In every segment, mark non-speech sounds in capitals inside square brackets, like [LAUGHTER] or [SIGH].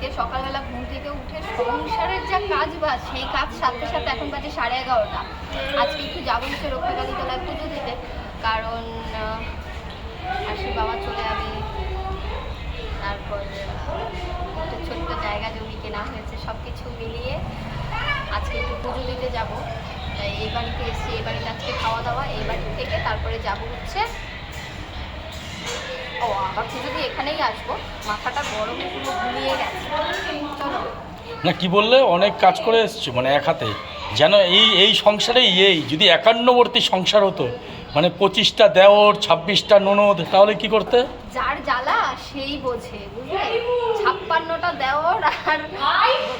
বাড়িতে সকালবেলা ঘুম থেকে উঠে সংসারের যা কাজ বাজ, সেই কাজ সাথে সাথে এখন বাজে সাড়ে এগারোটা। আজকে একটু যাব হচ্ছে রক্ষাকালী তলায় পুজো দিতে, কারণ আশি বাবা চলে যাবে। তারপর একটা ছোট্ট জায়গা জমি কেনা হয়েছে সব কিছু মিলিয়ে আজকে একটু পুজো দিতে যাব। এই বাড়িতে এসেছি এই বাড়িতে আজকে খাওয়া দাওয়া, এই বাড়ি থেকে তারপরে যাব হচ্ছে ও আবার পুজো দিয়ে এখানেই আসব। মাথাটা গরমে পুরো ঘুমিয়ে গেছে। চলো। না কি বললে? অনেক কাজ করে এসছো মানে এক হাতে। যেন এই এই সংসারে এই যদি একান্নবর্তী সংসার হতো মানে পঁচিশটা দেওর ছাব্বিশটা ননদ তাহলে কি করতে? যার জ্বালা সেই বোঝে বুঝলে? ছাপ্পান্নটা দেওয়ার আর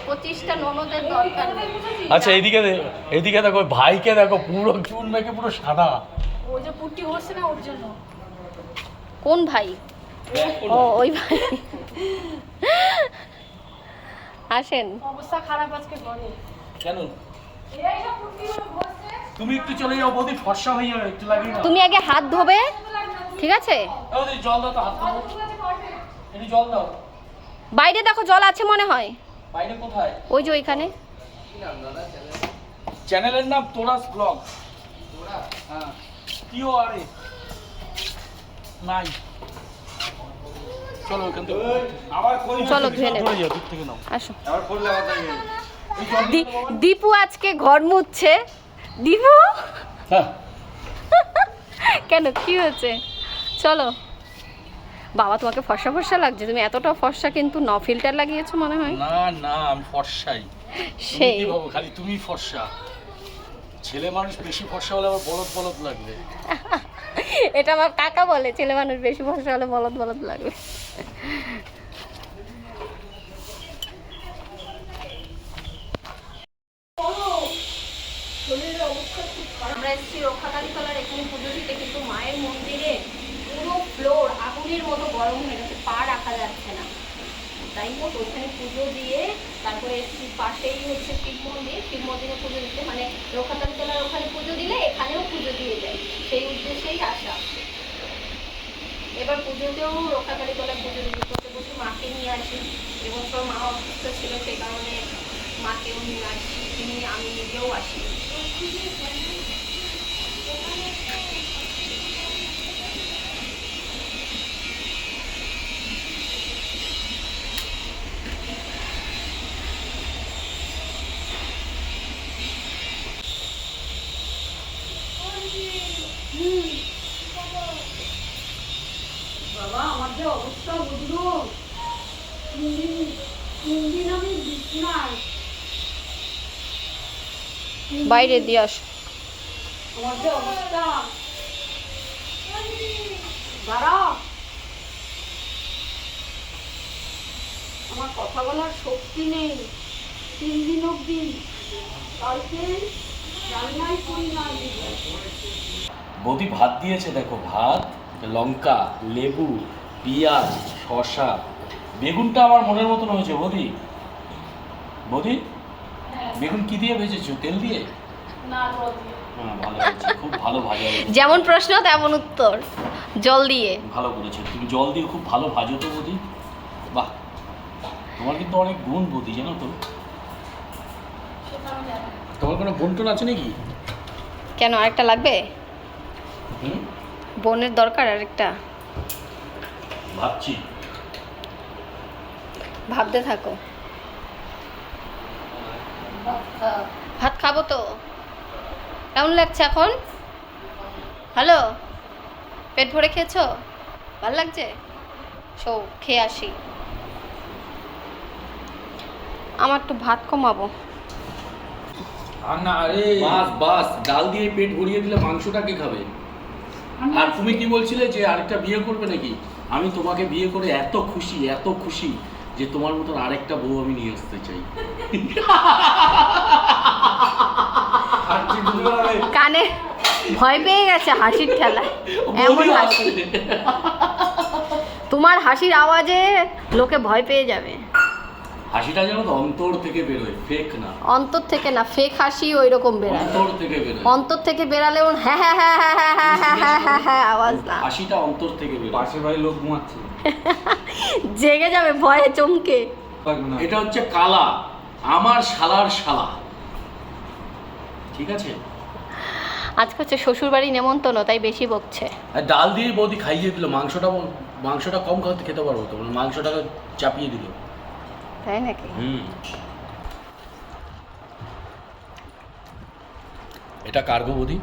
পঁচিশটা ননদের দরকার আচ্ছা এইদিকে দে- এইদিকে দেখো ভাইকে দেখো পুরো চুন মেখে পুরো সাদা। ও যে পুটি বসছে না ওর জন্য? কোন ভাই? ও ওই ভাই। আসেন। অবস্থা খারাপ আজকে ঘরে কেন? তুমি একটু চলে যাও বৌদি ফর্সা হয়ে যাবে একটু লাগিয়ে তুমি আগে হাত ধোবে ঠিক আছে? বৌদি, জল দাও তো হাত ধোবো। জল দাও। বাইরে দেখো জল আছে মনে হয়। বাইরে কোথায়? ওই যে ওইখানে। চ্যানেলের নাম তোরাস ব্লগ। হ্যাঁ। টিও আর এ নাই। চলো ওখান থেকে। আবার চলো, ধুয়ে নেবে। থেকে নাও। আসো। আবার করলে আবার দি- দীপু আজকে ঘর মুছছে। দীপু? হ্যাঁ। কেন কি হয়েছে? চলো। বাবা তোমাকে ফর্সা ফর্সা লাগছে। তুমি এতটা ফর্সা কিন্তু ন ফিল্টার লাগিয়েছো মনে হয়। না না আমি ফর্সাই। সেই। খালি তুমি ফর্সা। ছেলে মানুষ বেশি ফর্সা হলে আবার বলদ বলদ লাগবে। এটা আমার কাকা বলে, ছেলে মানুষ বেশি ফর্সা হলে বলদ বলদ লাগবে আমরা এসেছি রক্ষাকালী তলার এখানে পুজো দিতে, কিন্তু মায়ের মন্দিরে পুরো ফ্লোর আগুনের মতো গরম হয়ে গেছে, পা রাখা যাচ্ছে না। তাই হোক ওইখানে পুজো দিয়ে তারপরে পাশেই হচ্ছে শিব মন্দির। শিব মন্দিরে পুজো দিতে মানে রক্ষাকালী তলার ওখানে পুজো দিলে এখানেও পুজো দিয়ে যায়। সেই উদ্দেশ্যেই আসা। এবার পুজোতেও রক্ষাকালী তলায় পুজো দিতে করতে বসে মাকে নিয়ে আসি এবং সব মা অসুস্থ ছিল সেই কারণে মাকেও নিয়ে আসি। তিনি আমি নিজেও আসি বাবা আমার যে অবস্থা বুঝলো তিন দিন তিন দিন আমি বিছনায় বাইরে দিয়ে আস। আমার যে অবস্থা দাঁড়া কথা বলার শক্তি নেই। তিন দিন অব্দি কালকে রান্নাই করি না বৌদি ভাত দিয়েছে দেখো ভাত লঙ্কা লেবু পেঁয়াজ শসা। বেগুনটা আমার মনের মতন হয়েছে বৌদি। বৌদি? বেগুন কি দিয়ে ভেজেছো? তেল দিয়ে? না জল দিয়ে। ভালো খুব ভালো ভাজা যেমন প্রশ্ন তেমন উত্তর। জল দিয়ে। ভালো করেছ। তুমি জল দিয়ে খুব ভালো ভাজো তো বৌদি। বাহ! তোমার কিন্তু অনেক গুণ বৌদি জানো তো। তোমার কোনো বন্টন আছে নাকি? কেন আরেকটা লাগবে? বোনের দরকার আরেকটা। ভাবছি। ভাবতে থাকো। ভাত খাব তো? কেমন লাগছে এখন? হ্যালো? পেট ভরে খেয়েছো? ভালো লাগছে? সো খেয়ে আসি। আমার একটু ভাত কমাবো। আর না আরে। বাস বাস ডাল দিয়ে পেট ভরিয়ে দিলে মাংসটা কে খাবে? আর তুমি কি বলছিলে যে আরেকটা বিয়ে করবে নাকি? আমি তোমাকে বিয়ে করে এত খুশি এত খুশি। যে তোমার মতন আরেকটা বউ আমি নিয়ে আসতে চাই কানে ভয় পেয়ে গেছে হাসির ঠেলায় এমন হাসি তোমার হাসির আওয়াজে লোকে ভয় পেয়ে যাবে হাসিটা যেন অন্তর থেকে বেরোয় ফেক না অন্তর থেকে না ফেক হাসি ওই রকম বেরায় অন্তর থেকে বেরোয় অন্তর থেকে বেরালেও হ্যাঁ হ্যাঁ হ্যাঁ হ্যাঁ হ্যাঁ হ্যাঁ হ্যাঁ হ্যাঁ হ্যাঁ হ্যাঁ আওয়াজ না হাসিটা অন্তর থেকে বেরোয় পাশের বাড়ির লোক ঘুমাচ্ছে জেগে যাবে ভয়ে চমকে। এটা হচ্ছে কালা। আমার শালার শালা। ঠিক আছে? আজকে হচ্ছে শ্বশুরবাড়ি নেমন্তন্ন তাই বেশি বকছে। আর ডাল দিয়ে বৌদি খাইয়ে দিল। মাংসটা মাংসটা কম খাওয়াতে খেতে পারব তো মানে মাংসটাকে চাপিয়ে দিল। তাই নাকি? হুম। এটা কার্গো বৌদি?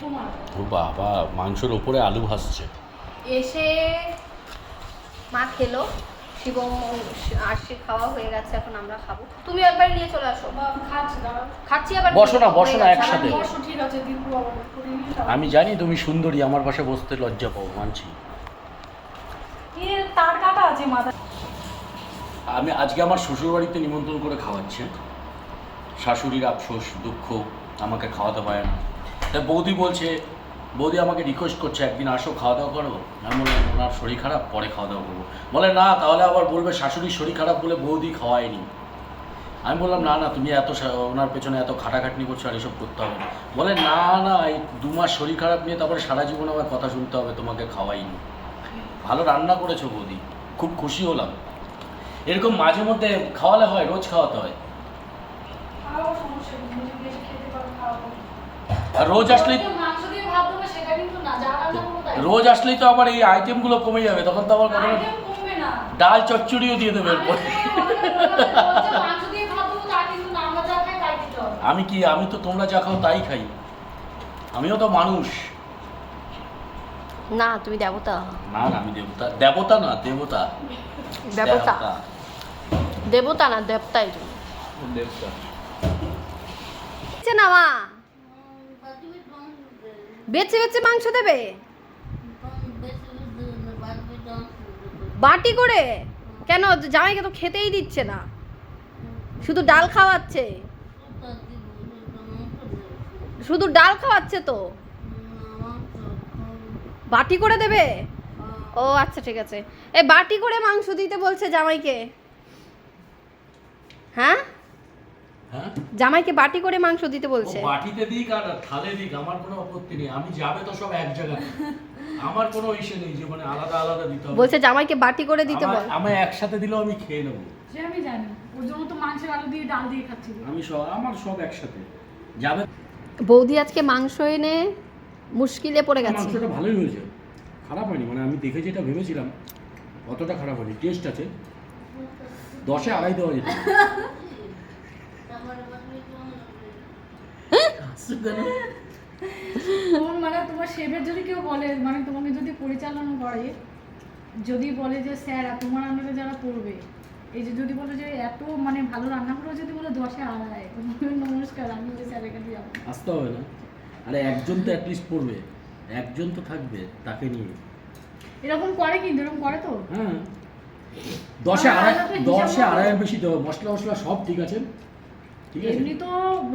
তোমার। ও বাবা মাংসের ওপরে আলু ভাসছে এসে মা খেলো শিবম আশি খাওয়া হয়ে গেছে এখন আমরা খাব। তুমি একবার নিয়ে চলে আসো। খাচ্ছি খাচ্ছি আবার বসো না, বসো না একসাথে। ঠিক আছে। আমি জানি তুমি সুন্দরী আমার পাশে বসতে লজ্জা পাও মানছি। তার কাটা আছে মাথা আমি আজকে আমার শ্বশুরবাড়িতে নিমন্ত্রণ করে খাওয়াচ্ছে। শাশুড়ির আফসোস দুঃখ আমাকে খাওয়াতে পারে না। তাই বৌদি বলছে বৌদি আমাকে রিকোয়েস্ট করছে, একদিন আসো খাওয়া দাওয়া করো। আমি বললাম, ওনার শরীর খারাপ, পরে খাওয়া দাওয়া করব। বলে, না, তাহলে আবার বলবে, শাশুড়ির শরীর খারাপ বলে বৌদি খাওয়ায়নি। আমি বললাম, না না, তুমি এত ওনার পেছনে এত খাটাখাটনি করছ আর এসব করতে হবে বলে, না না, এই দু মাস শরীর খারাপ নিয়ে তারপরে সারা জীবন আমার কথা শুনতে হবে, তোমাকে খাওয়াইনি। ভালো রান্না করেছ বৌদি, খুব খুশি হলাম। এরকম মাঝে মধ্যে খাওয়ালে হয়, রোজ খাওয়াতে হয়? রোজ তাই। রোজ আসলেই তো আবার এই আইটেমগুলো কমে যাবে তখন তো আবার কখনো ডাল চচ্চড়িও দিয়ে দেবে এরপর। আমি কি আমি তো তোমরা যা খাও তাই খাই। আমিও তো মানুষ। না তুমি দেবতা। না না আমি দেবতা দেবতা না দেবতা। দেবতা। দেবতা। না দেবতাই তুমি। দেবতা। না মা? বেচে বেচে মাংস দেবে? বাটি করে? কেন? জামাইকে তো খেতেই দিচ্ছে না। শুধু ডাল খাওয়াচ্ছে। শুধু ডাল খাওয়াচ্ছে তো? বাটি করে দেবে? ও আচ্ছা ঠিক আছে। এ, বাটি করে মাংস দিতে বলছে জামাইকে। হ্যাঁ? জামাইকে বাটি করে মাংস দিতে বলছে। বাটিতে দিক আর থালে দিক আমার কোনো আপত্তি নেই। আমি যাবে তো সব এক জায়গায়। আমার কোনো ইসে নেই যে মানে আলাদা আলাদা দিতে হবে। বলছে জামাইকে বাটি করে দিতে বল। আমি একসাথে দিলেও আমি খেয়ে নেব। সে আমি জানি। ওর জন্য তো মাংসের আলু দিয়ে ডাল দিয়ে খাচ্ছি আমি সব আমার সব একসাথে। যাবে বৌদি আজকে মাংস এনে মুশকিলে পড়ে গেছে। মাংসটা ভালোই হয়েছে। খারাপ হয়নি। মানে আমি দেখে যেটা ভেবেছিলাম অতটা খারাপ হয়নি। টেস্ট আছে। দশে আড়াই দেওয়া যেত। [LAUGHS] তোমার মানে তোমার শেফের যদি কেউ বলে মানে তোমাকে যদি পরিচালনা করে যদি বলে যে স্যার তোমার আন্ডারে যারা পড়বে এই যে যদি বলে যে এত মানে ভালো রান্না করে যদি বলে দশে আড়াই নমস্কার আমি ওই স্যারের কাছে যাব আসতে হবে না। আরে একজন তো অ্যাটলিস্ট পড়বে একজন তো থাকবে তাকে নিয়ে। এরকম করে কিন্তু এরকম করে তো? হ্যাঁ। দশে আড়াই দশে। আড়াইয়ের বেশি দেওয়া মশলা মশলা সব ঠিক আছে। এমনি তো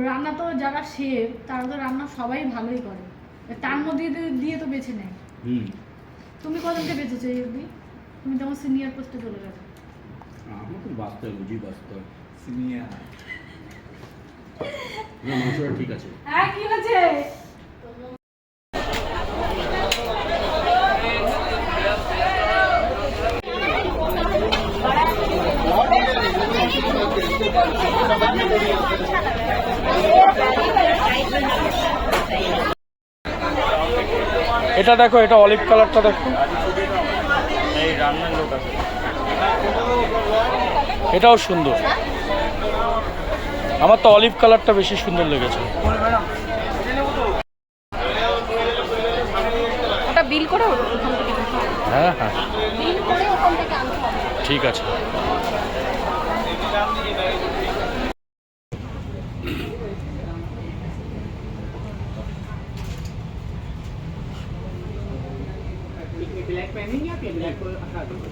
রান্না তো যারা শেফ তারা তো রান্না সবাই ভালোই করে। তার মধ্যে দিয়ে- তো বেছে নেয়। তুমি কতটা বেঁচেছো এই তুমি তো আমার সিনিয়র পোস্টে চলে গেছো। আমার তো বাঁচতে বুঝি বাঁচতে সিনিয়র না ঠিক আছে। হ্যাঁ কি হয়েছে? এটা দেখো এটা অলিভ কালারটা দেখো। এটাও সুন্দর। আমার তো অলিভ কালারটা বেশি সুন্দর লেগেছে। বিল করে। হ্যাঁ হ্যাঁ। ঠিক আছে।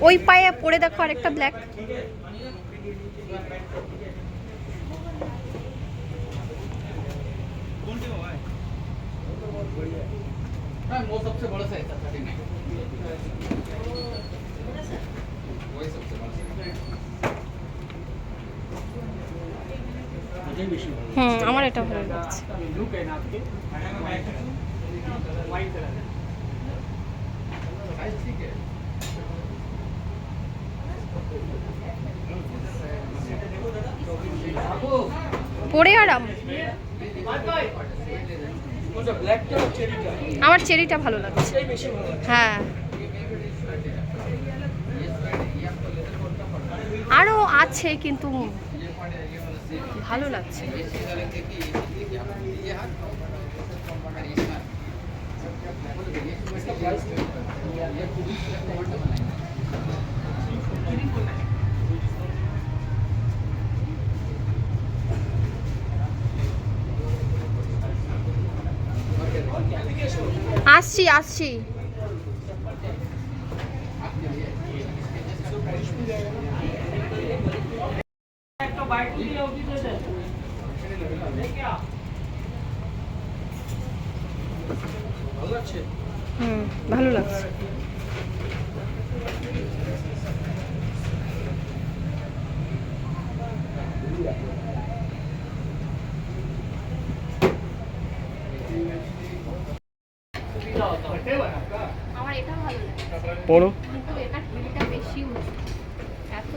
ওই পায়ে পরে দেখো আরেকটা ব্ল্যাক হুম আমার এটা ভালো লাগছে। পরে আরাম আমার চেরিটা ভালো লাগছে। হ্যাঁ। আরও আছে কিন্তু ভালো লাগছে। আসছি আসছি। হুম ভালো লাগছে। আমার এটা ভালো লাগে। পড়ো। কিন্তু এটা হিলটা বেশি উঁচু। এত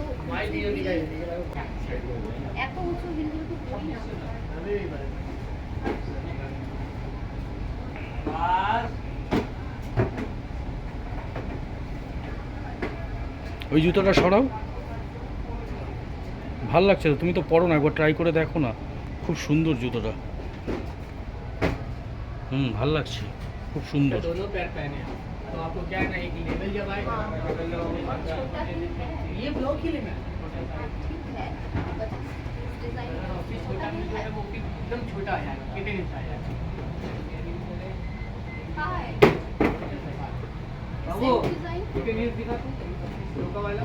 এত উঁচু হিলগুলো তো পড়ি না। ওই জুতোটা সরাও। ভালো লাগছে তো তুমি তো পড়ো না একবার ট্রাই করে দেখো না। খুব সুন্দর জুতোটা। হুম ভালো লাগছে। খুব সুন্দর दोनों पैर पहने हैं। तो आपको क्या है ना एक लेवल जब आएगा छोटा हिल है ये ब्लॉक ही लेना है ठीक है बट डिजाइन ऑफिस छोटा भी जो है वो भी एकदम छोटा आ जाएगा कितने इंच आ जाएगा हाय वो सेम डिजाइन कितने इंच दिखा तू लोका वाला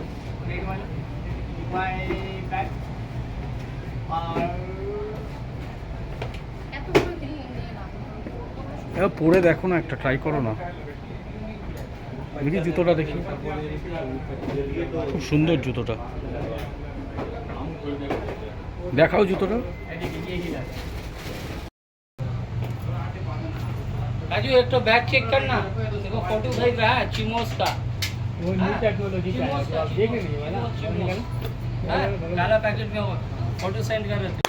रेड वाला बाय बैक और এবার পরে দেখো না একটা ট্রাই করো না দেখি জুতোটা দেখি খুব সুন্দর জুতোটা দেখাও জুতোটা ये ही लगा राजू एक तो बैग चेक करना देखो फोटो भेज रहा है चिमोस का वो न्यू टेक्नोलॉजी का है तो आप देख नहीं वाला काला पैकेट में हो फोटो सेंड कर रहे थे